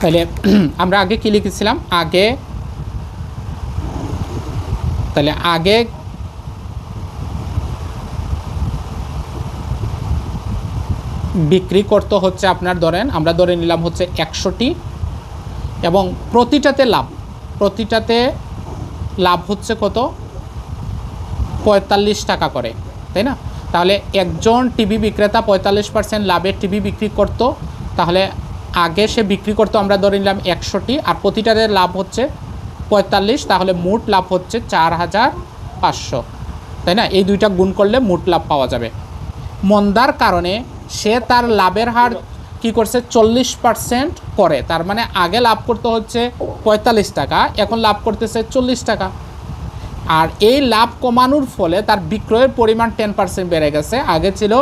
তাহলে, আমরা আগে কি লিখেছিলাম? আগে, তাহলে আগে বিক্রি করতে হচ্ছে আপনার ধরেন, আমরা ধরে নিলাম হচ্ছে একশোটি, এবং প্রতিটাতে লাভ প্রতিটাতে লাভ হচ্ছে কত? পঁয়তাল্লিশ টাকা করে, তাই না? তাহলে একজন টিভি বিক্রেতা পঁয়তাল্লিশ পার্সেন্ট লাভের টিভি বিক্রি করত, তাহলে আগে সে বিক্রি করতো আমরা ধরে নিলাম একশোটি, আর প্রতিটাতে লাভ হচ্ছে পঁয়তাল্লিশ, তাহলে মোট লাভ হচ্ছে চার হাজার পাঁচশো। তাই না? এই দুইটা গুণ করলে মোট লাভ পাওয়া যাবে। মন্দার কারণে সে তার লাভের হার কি করছে? চল্লিশ পার্সেন্ট করে। তার মানে আগে লাভ করতে হচ্ছে পঁয়তাল্লিশ টাকা, এখন লাভ করতেছে চল্লিশ টাকা। আর এই লাভ কমানোর ফলে তার বিক্রয়ের পরিমাণ টেন পার্সেন্ট বেড়ে গেছে। আগে ছিল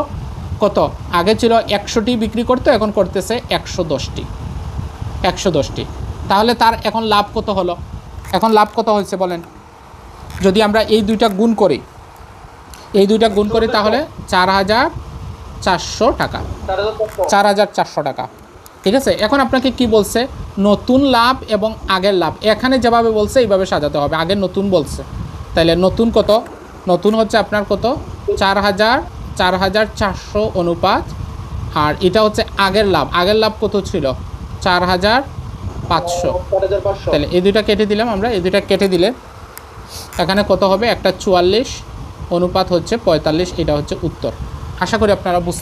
কত? আগে ছিল একশোটি বিক্রি করতো, এখন করতেছে একশো দশটি। একশো দশটি। তাহলে তার এখন লাভ কত হলো? এখন লাভ কত হয়েছে বলেন? যদি আমরা এই দুইটা গুণ করি, এই দুইটা গুণ করি তাহলে চার হাজার চারশো টাকা। চার হাজার চারশো টাকা। ঠিক আছে? এখন আপনাকে কি বলছে? নতুন লাভ এবং আগের লাভ। এখানে যেভাবে বলছে, এইভাবে সাজাতে হবে। আগের নতুন বলছে। তাহলে নতুন কত? নতুন হচ্ছে আপনার কত? চার হাজার চার হাজার চারশো অনুপাত। আর এটা হচ্ছে আগের লাভ। আগের লাভ কত ছিল? চার হাজার পাঁচশো। তাহলে এই দুইটা কেটে দিলাম আমরা। এই দুইটা কেটে দিলে এখানে কত হবে? একটা চুয়াল্লিশ অনুপাত হচ্ছে পঁয়তাল্লিশ। এটা হচ্ছে উত্তর। আশা করি আপনারা বুঝতে